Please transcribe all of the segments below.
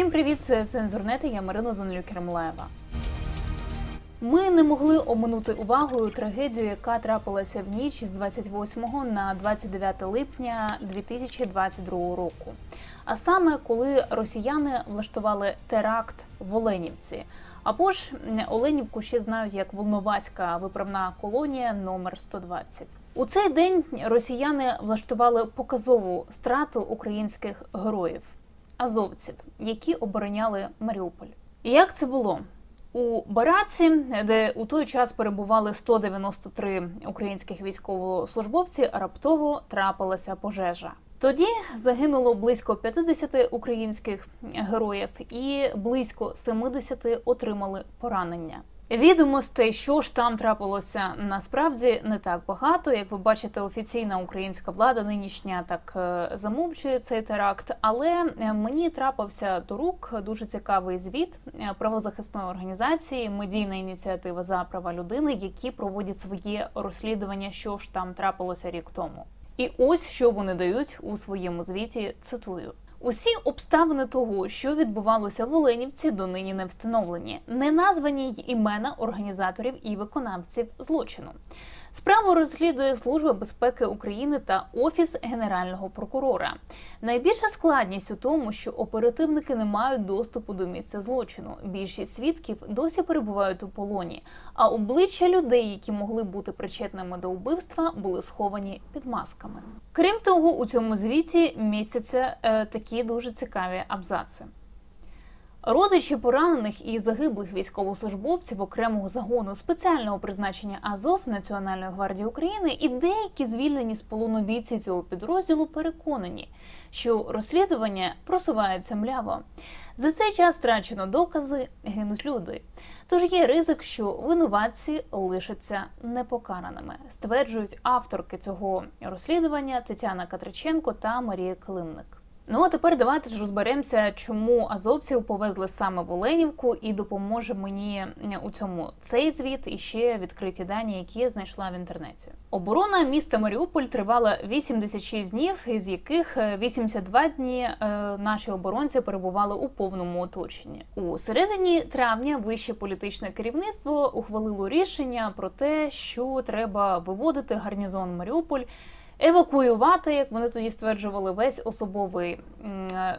Усім привіт, це Цензурнети, я Марина Данилюк Кермлаєва. Ми не могли оминути увагою трагедію, яка трапилася в ніч з 28 на 29 липня 2022 року. А саме коли росіяни влаштували теракт в Оленівці. Або ж Оленівку ще знають як Волноваська виправна колонія номер 120. У цей день росіяни влаштували показову страту українських героїв азовців, які обороняли Маріуполь. І як це було? У Бараці, де у той час перебували 193 українських військовослужбовці, раптово трапилася пожежа. Тоді загинуло близько 50 українських героїв, і близько 70 отримали поранення. Відомостей, що ж там трапилося, насправді не так багато. Як ви бачите, офіційна українська влада нинішня так е, замовчує цей теракт. Але е, мені трапився до рук дуже цікавий звіт е, правозахисної організації, медійна ініціатива за права людини, які проводять своє розслідування, що ж там трапилося рік тому. І ось що вони дають у своєму звіті. Цитую. Усі обставини того, що відбувалося в Оленівці, донині не встановлені, не названі й імена організаторів і виконавців злочину. Справу розслідує Служба безпеки України та Офіс Генерального прокурора. Найбільша складність у тому, що оперативники не мають доступу до місця злочину. Більшість свідків досі перебувають у полоні, а обличчя людей, які могли бути причетними до вбивства, були сховані під масками. Крім того, у цьому звіті містяться е, такі дуже цікаві абзаци. Родичі поранених і загиблих військовослужбовців окремого загону спеціального призначення Азов Національної гвардії України і деякі звільнені з полону бійці цього підрозділу переконані, що розслідування просувається мляво. За цей час втрачено докази, гинуть люди. Тож є ризик, що винуватці лишаться непокараними, стверджують авторки цього розслідування Тетяна Катриченко та Марія Климник. Ну а тепер давайте ж розберемося, чому азовців повезли саме в Оленівку, і допоможе мені у цьому цей звіт і ще відкриті дані, які я знайшла в інтернеті. Оборона міста Маріуполь тривала 86 днів, із яких е, 82 дні е, наші оборонці перебували у повному оточенні. У середині травня вище політичне керівництво ухвалило рішення про те, що треба виводити гарнізон Маріуполь евакуювати, як вони тоді стверджували, весь особовий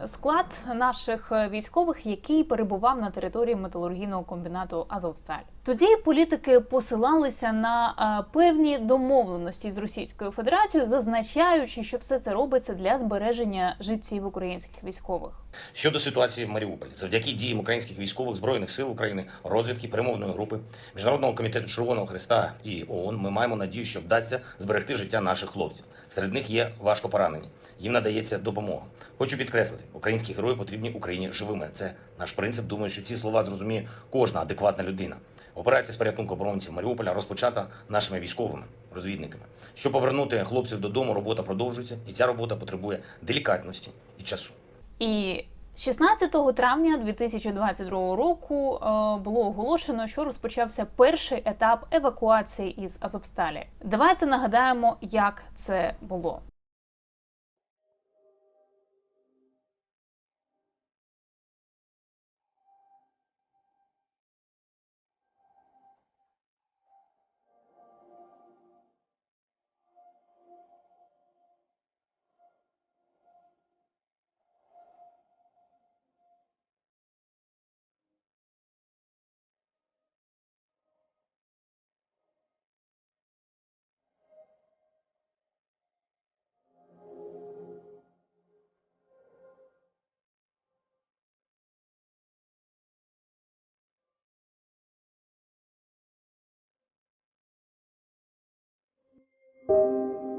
склад наших військових, який перебував на території металургійного комбінату Азовсталь. Тоді політики посилалися на певні домовленості з Російською Федерацією, зазначаючи, що все це робиться для збереження життів українських військових. Щодо ситуації в Маріуполі, завдяки діям українських військових збройних сил України, розвідки перемовної групи Міжнародного комітету Червоного Христа і ООН, ми маємо надію, що вдасться зберегти життя наших хлопців. Серед них є важко поранені. Їм надається допомога. Хочу підкреслити, українські герої потрібні Україні живими. Це наш принцип. Думаю, що ці слова зрозуміє кожна адекватна людина. Операція з порятунку оборонців Маріуполя розпочата нашими військовими розвідниками. Щоб повернути хлопців додому, робота продовжується, і ця робота потребує делікатності і часу. І 16 травня 2022 року е, було оголошено, що розпочався перший етап евакуації із Азовсталі. Давайте нагадаємо, як це було. thank you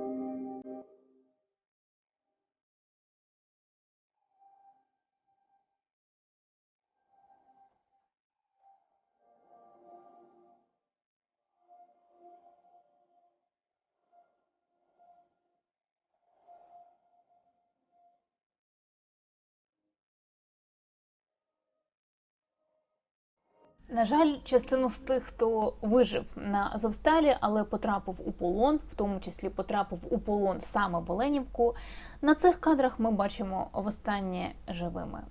На жаль, частину з тих, хто вижив на Азовсталі, але потрапив у полон, в тому числі потрапив у полон саме в Оленівку. На цих кадрах ми бачимо востаннє живими.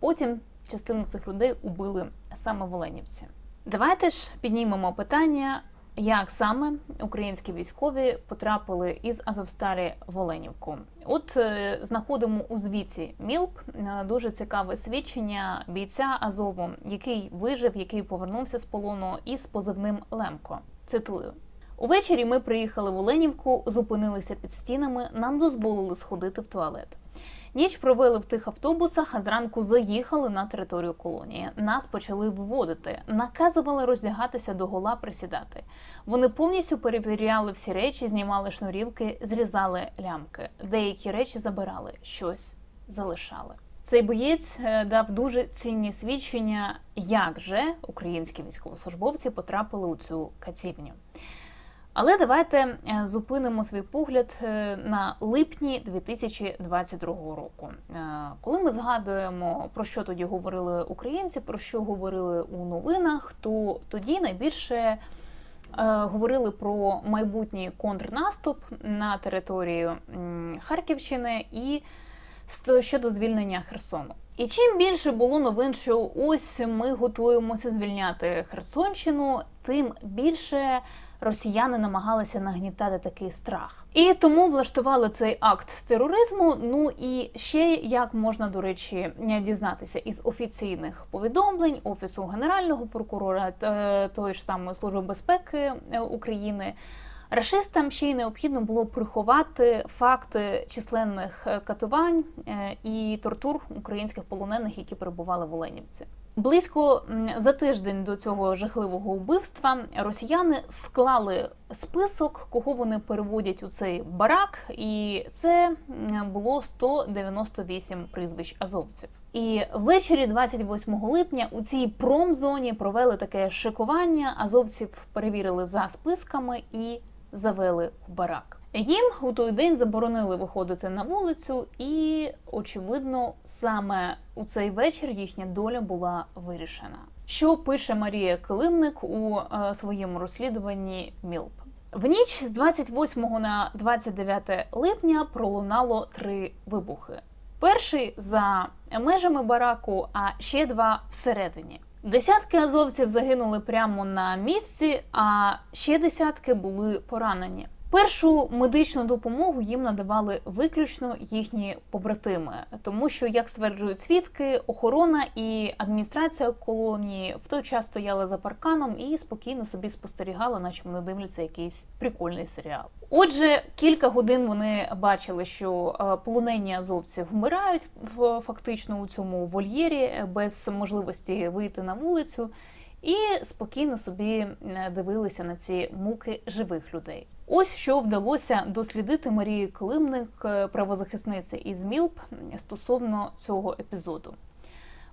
Потім частину цих людей убили саме в Оленівці. Давайте ж піднімемо питання, як саме українські військові потрапили із Азовсталі в Оленівку. От е, знаходимо у звіті МІЛП е, дуже цікаве свідчення бійця Азову, який вижив, який повернувся з полону із позивним Лемко. Цитую. Увечері ми приїхали в Оленівку, зупинилися під стінами, нам дозволили сходити в туалет. Ніч провели в тих автобусах, а зранку заїхали на територію колонії. Нас почали виводити, наказували роздягатися до гола, присідати. Вони повністю перевіряли всі речі, знімали шнурівки, зрізали лямки. Деякі речі забирали, щось залишали. Цей боєць е, дав дуже цінні свідчення, як же українські військовослужбовці потрапили у цю катівню. Але давайте е, зупинимо свій погляд е, на липні 2022 року. Е, Коли ми згадуємо про що тоді говорили українці, про що говорили у новинах, то тоді найбільше говорили про майбутній контрнаступ на територію Харківщини і щодо звільнення Херсону. І чим більше було новин, що ось ми готуємося звільняти Херсонщину, тим більше росіяни намагалися нагнітати такий страх. І тому влаштували цей акт тероризму. Ну і ще як можна, до речі, дізнатися із офіційних повідомлень Офісу Генерального прокурора е, тої ж самої Служби безпеки е, України. Рашистам ще й необхідно було приховати факти численних е, катувань і тортур українських полонених, які перебували в Оленівці. Близько за тиждень до цього жахливого вбивства росіяни склали список, кого вони переводять у цей барак, і це було 198 прізвищ азовців. І ввечері 28 липня у цій промзоні провели таке шикування. Азовців перевірили за списками і завели в барак. Їм у той день заборонили виходити на вулицю, і очевидно, саме у цей вечір їхня доля була вирішена. Що пише Марія Килимник у е, своєму розслідуванні МІЛП? В ніч з 28 на 29 липня пролунало три вибухи. Перший за межами бараку, а ще два всередині. Десятки азовців загинули прямо на місці, а ще десятки були поранені. Першу медичну допомогу їм надавали виключно їхні побратими, тому що, як стверджують свідки, охорона і адміністрація колонії в той час стояли за парканом і спокійно собі спостерігали, наче вони дивляться якийсь прикольний серіал. Отже, кілька годин вони бачили, що е, полонені азовці вмирають фактично у цьому вольєрі без можливості вийти на вулицю, і спокійно собі дивилися на ці муки живих людей. Ось що вдалося дослідити Марії Климник, е, правозахисниці із МІЛП стосовно цього епізоду.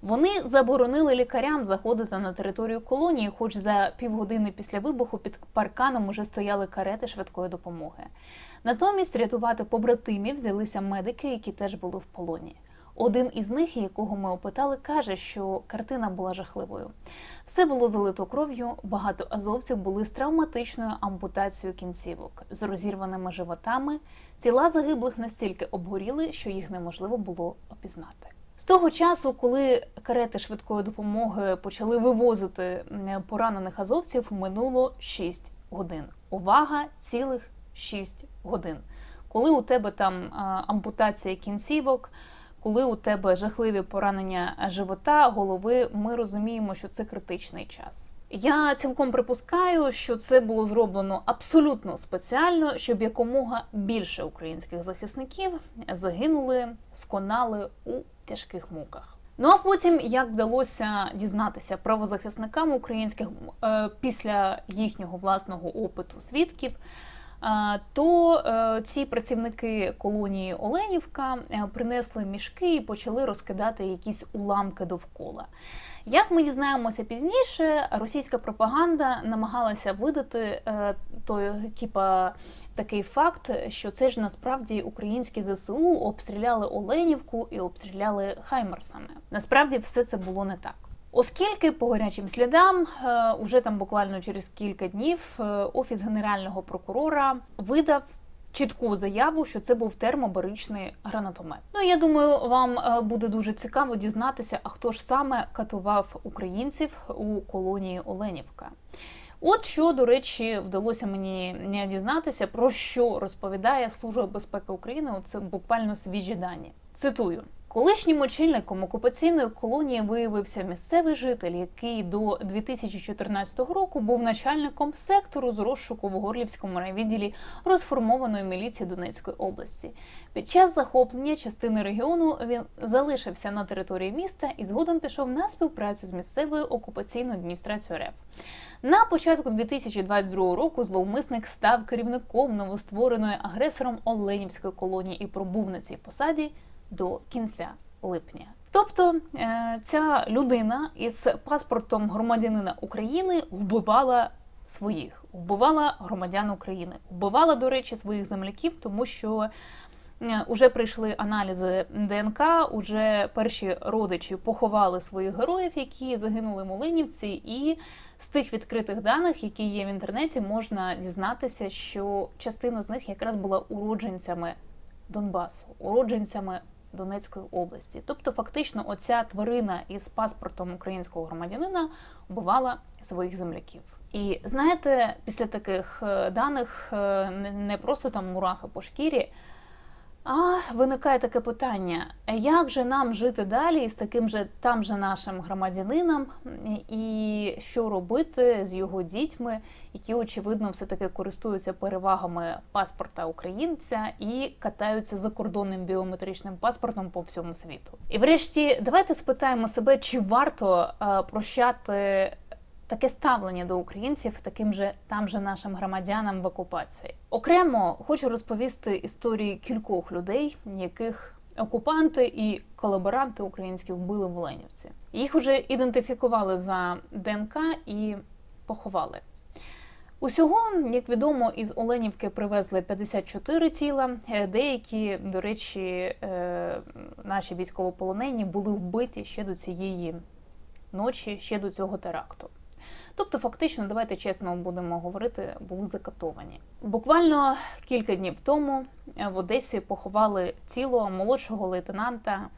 Вони заборонили лікарям заходити на територію колонії, хоч за півгодини після вибуху під парканом уже стояли карети швидкої допомоги. Натомість рятувати побратимів взялися медики, які теж були в полоні. Один із них, якого ми опитали, каже, що картина була жахливою. Все було залито кров'ю. Багато азовців були з травматичною ампутацією кінцівок, з розірваними животами. Тіла загиблих настільки обгоріли, що їх неможливо було опізнати. З того часу, коли карети швидкої допомоги почали вивозити поранених азовців, минуло 6 годин. Увага, цілих 6 годин. Коли у тебе там ампутація кінцівок, коли у тебе жахливі поранення живота, голови, ми розуміємо, що це критичний час. Я цілком припускаю, що це було зроблено абсолютно спеціально, щоб якомога більше українських захисників загинули, сконали у тяжких муках. Ну а потім, як вдалося дізнатися правозахисникам українських е, після їхнього власного опиту свідків, то е, ці працівники колонії Оленівка е, принесли мішки і почали розкидати якісь уламки довкола. Як ми дізнаємося пізніше, російська пропаганда намагалася видати е, той, типа, такий факт, що це ж насправді українські ЗСУ обстріляли Оленівку і обстріляли Хаймерсами. Насправді все це було не так. Оскільки по гарячим слідам, е, уже там буквально через кілька днів е, офіс генерального прокурора видав чітку заяву, що це був термобаричний гранатомет. Ну я думаю, вам е, буде дуже цікаво дізнатися, а хто ж саме катував українців у колонії Оленівка. От що, до речі, вдалося мені дізнатися, про що розповідає Служба безпеки України. Це буквально свіжі дані. Цитую. Колишнім очільником окупаційної колонії виявився місцевий житель, який до 2014 року був начальником сектору з розшуку в Горлівському райвідділі розформованої міліції Донецької області. Під час захоплення частини регіону він залишився на території міста і згодом пішов на співпрацю з місцевою окупаційною адміністрацією РФ. На початку 2022 року зловмисник став керівником новоствореної агресором Оленівської колонії і пробув на цій посаді до кінця липня. Тобто е, ця людина із паспортом громадянина України вбивала своїх, вбивала громадян України, вбивала, до речі, своїх земляків, тому що вже прийшли аналізи ДНК, уже перші родичі поховали своїх героїв, які загинули Молинівці, і з тих відкритих даних, які є в інтернеті, можна дізнатися, що частина з них якраз була уродженцями Донбасу, уродженцями Донецької області. Тобто, фактично, оця тварина із паспортом українського громадянина вбивала своїх земляків. І знаєте, після таких е, даних е, не- не просто там мурахи по шкірі. А виникає таке питання: як же нам жити далі із таким же там же нашим громадянином, і що робити з його дітьми, які очевидно все таки користуються перевагами паспорта українця і катаються закордонним біометричним паспортом по всьому світу? І врешті, давайте спитаємо себе, чи варто е, прощати таке ставлення до українців таким же там же нашим громадянам в окупації. Окремо хочу розповісти історії кількох людей, яких окупанти і колаборанти українські вбили в Оленівці. Їх вже ідентифікували за ДНК і поховали. Усього, як відомо, із Оленівки привезли 54 тіла. Е, Деякі, до речі, е, наші військовополонені були вбиті ще до цієї ночі, ще до цього теракту. Тобто, фактично, давайте чесно будемо говорити, були закатовані. Буквально кілька днів тому е, в Одесі поховали тіло молодшого лейтенанта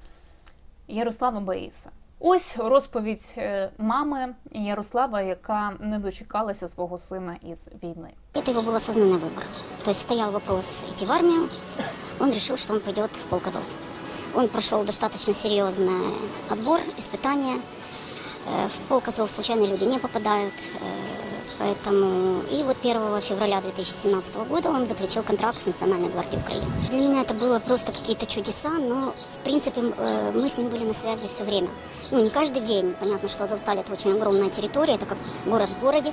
Ярослава Баїса. Ось розповідь е, мами Ярослава, яка не дочекалася свого сина із війни. Это его был осознанный выбор. То есть стоял вопрос идти в армию, он решил, что он пойдет в полк Азов. Он прошел достаточно серьезный отбор, испытания. Э, В полк Азов случайные люди не попадают, э, поэтому... И вот 1 февраля 2017 года он заключил контракт с Национальной гвардией Украины. Для меня это было просто какие-то чудеса, но, в принципе, м, э, мы с ним были на связи все время. Ну, не каждый день. Понятно, что Азовсталь – это очень огромная территория, это как город в городе.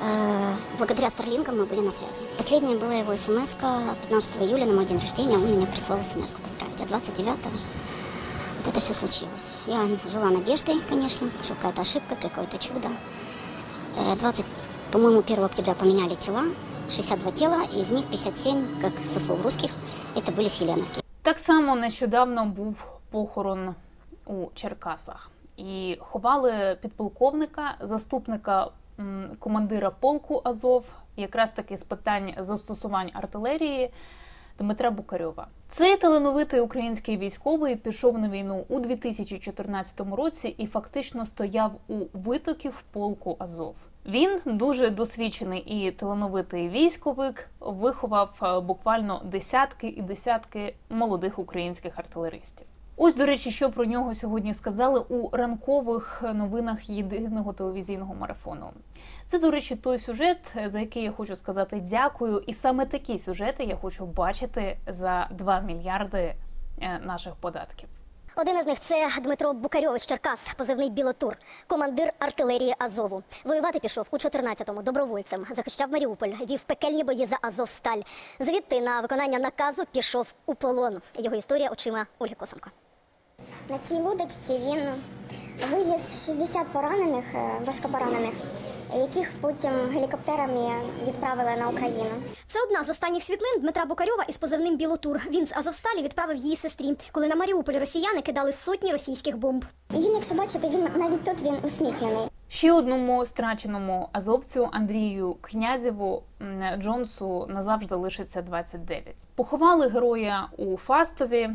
Э, Благодаря Старлинкам мы были на связи. Последняя была его смс 15 июля на мой день рождения. Он меня прислал смс поздравить. А 29 вот это все случилось. Я жила надеждой, конечно, что какая-то ошибка, какое-то чудо. Э, 20, по-моему, 1 октября поменяли тела. 62 тела, из них 57, как со слов русских, это были селеновки. Так само нещодавно був похорон у Черкасах, і ховали підполковника, заступника м, командира полку Азов, якраз таки з питань застосувань артилерії. Дмитра Букарьова. Цей талановитий український військовий пішов на війну у 2014 році і фактично стояв у витоків полку Азов. Він дуже досвідчений і талановитий військовик, виховав е, буквально десятки і десятки молодих українських артилеристів. Ось, до речі, що про нього сьогодні сказали у ранкових новинах єдиного телевізійного марафону. Це, до речі, той сюжет, за який я хочу сказати дякую. І саме такі сюжети я хочу бачити за 2 мільярди е, наших податків. Один із них це Дмитро Букарьович Черкас, позивний Білотур, командир артилерії Азову. Воювати пішов у 14-му добровольцем, захищав Маріуполь, вів пекельні бої за Азовсталь. Звідти на виконання наказу пішов у полон. Його історія очима Ольги Косенко. На цій лодочці він вивіз 60 поранених, е, важкопоранених, яких потім гелікоптерами відправили на Україну. Це одна з останніх світлин Дмитра Букарьова із позивним Білотур. Він з Азовсталі відправив її сестрі, коли на Маріуполь росіяни кидали сотні російських бомб. І він, якщо бачите, він навіть тут він усміхнений. Ще одному страченому азовцю Андрію Князєву Джонсу назавжди лишиться 29. Поховали героя у Фастові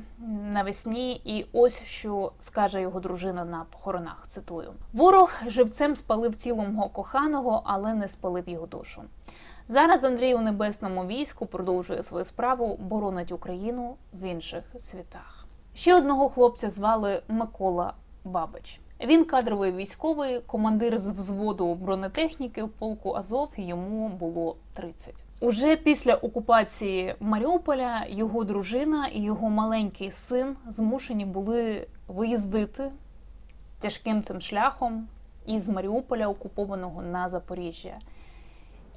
навесні, і ось що скаже його дружина на похоронах. Цитую: ворог живцем спалив тіло мого коханого, але не спалив його душу. Зараз Андрій у небесному війську продовжує свою справу, боронить Україну в інших світах. Ще одного хлопця звали Микола Бабич. Він кадровий військовий, командир з взводу бронетехніки в полку Азов. Йому було 30. Уже після окупації Маріуполя його дружина і його маленький син змушені були виїздити тяжким цим шляхом із Маріуполя, окупованого на Запоріжжя.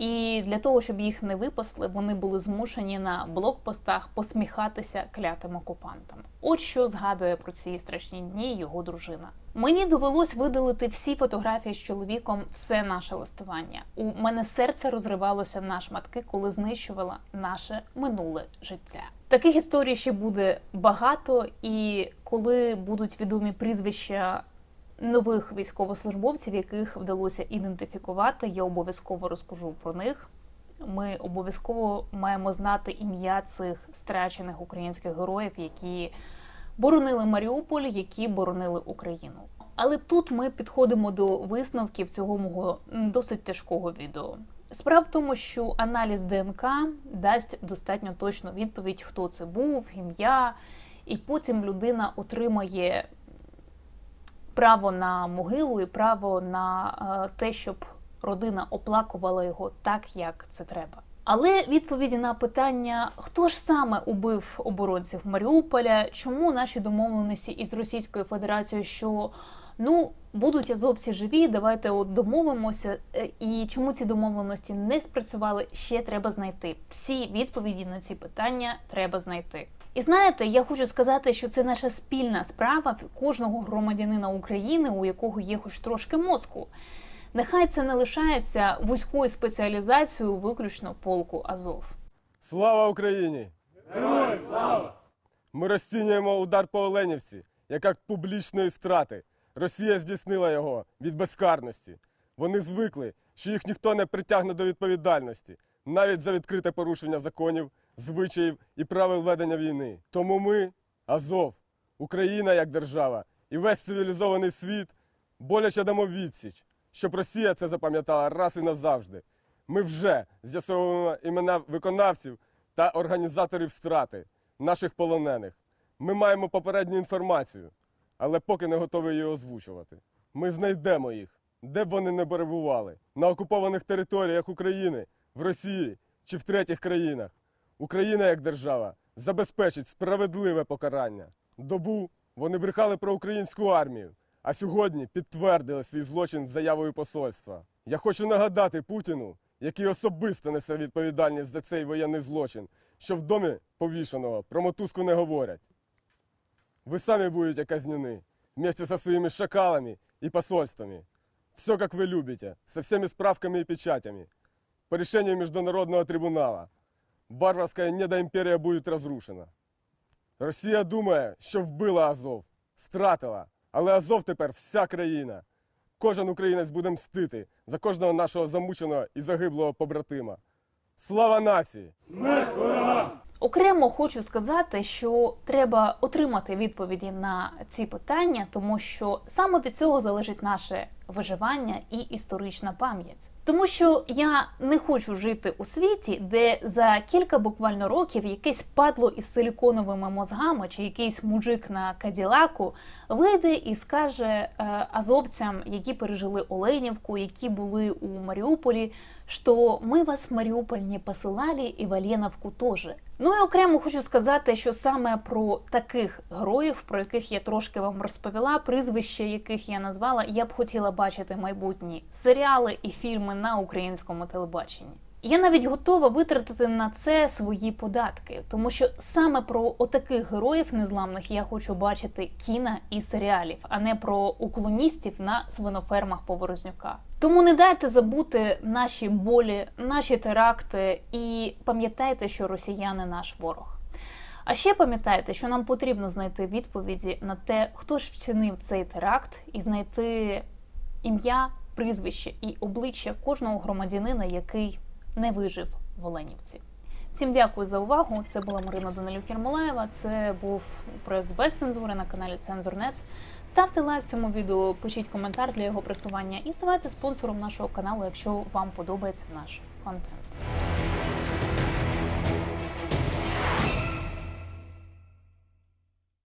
І для того, щоб їх не випасли, вони були змушені на блокпостах посміхатися клятим окупантам. От що згадує про ці страшні дні його дружина. Мені довелось видалити всі фотографії з чоловіком, все наше листування. У мене серце розривалося на шматки, коли знищувала наше минуле життя. Таких історій ще буде багато, і коли будуть відомі прізвища нових військовослужбовців, яких вдалося ідентифікувати. Я обов'язково розкажу про них. Ми обов'язково маємо знати ім'я цих страчених українських героїв, які боронили Маріуполь, які боронили Україну. Але тут ми підходимо до висновків цього мого досить тяжкого відео. Справа в тому, що аналіз ДНК дасть достатньо точну відповідь, хто це був, ім'я, і потім людина отримає право на могилу і право на е, те, щоб родина оплакувала його так, як це треба. Але відповіді на питання, хто ж саме убив оборонців Маріуполя, чому наші домовленості із Російською Федерацією, що ну будуть азовці живі, давайте от домовимося, е, і чому ці домовленості не спрацювали, ще треба знайти. Всі відповіді на ці питання треба знайти. І знаєте, я хочу сказати, що це наша спільна справа кожного громадянина України, у якого є хоч трошки мозку. Нехай це не лишається вузькою спеціалізацією виключно полку Азов. Слава Україні! Героям слава! Ми розцінюємо удар по Оленівці як акт публічної страти. Росія здійснила його від безкарності. Вони звикли, що їх ніхто не притягне до відповідальності, навіть за відкрите порушення законів, звичаїв і правил ведення війни. Тому ми, Азов, Україна як держава і весь цивілізований світ боляче дамо відсіч, щоб Росія це запам'ятала раз і назавжди. Ми вже з'ясовуємо імена виконавців та організаторів страти наших полонених. Ми маємо попередню інформацію, але поки не готові її озвучувати. Ми знайдемо їх, де б вони не перебували, на окупованих територіях України, в Росії чи в третіх країнах. Україна як держава забезпечить справедливе покарання. Добу вони брехали про українську армію, а сьогодні підтвердили свій злочин з заявою посольства. Я хочу нагадати Путіну, який особисто несе відповідальність за цей воєнний злочин, що в домі повішеного про мотузку не говорять. Вы сами будете казнены вместе со своими шакалами и посольствами. Все, как вы любите, со всеми справками и печатями. По решению Международного трибунала. Варварская недоимперия будет разрушена. Росія думає, що вбила Азов, стратила. Але Азов тепер вся країна. Кожен українець буде мстити за кожного нашого замученого і загиблого побратима. Слава нації! Окремо хочу сказати, що треба отримати відповіді на ці питання, тому що саме від цього залежить наше виживання і історична пам'ять. Тому що я не хочу жити у світі, де за кілька буквально років якесь падло із силіконовими мозгами чи якийсь мужик на каділаку вийде і скаже е, азовцям, які пережили Оленівку, які були у Маріуполі, що ми вас в Маріуполь не посилали і в Оленівку теж. Ну і окремо хочу сказати, що саме про таких героїв, про яких я трошки вам розповіла, прізвища яких я назвала, я б хотіла бачити майбутні серіали і фільми на українському телебаченні. Я навіть готова витратити на це свої податки, тому що саме про отаких героїв незламних я хочу бачити кіна і серіалів, а не про уклоністів на свинофермах Поворознюка. Тому не дайте забути наші болі, наші теракти, і пам'ятайте, що росіяни наш ворог. А ще пам'ятайте, що нам потрібно знайти відповіді на те, хто ж вчинив цей теракт, і знайти ім'я прізвище і обличчя кожного громадянина, який не вижив в Оленівці. Всім дякую за увагу. Це була Марина Данилюк Кермолаєва. Це був проект без цензури на каналі Цензурнет. Ставте лайк цьому відео, пишіть коментар для його просування і ставайте спонсором нашого каналу, якщо вам подобається наш контент.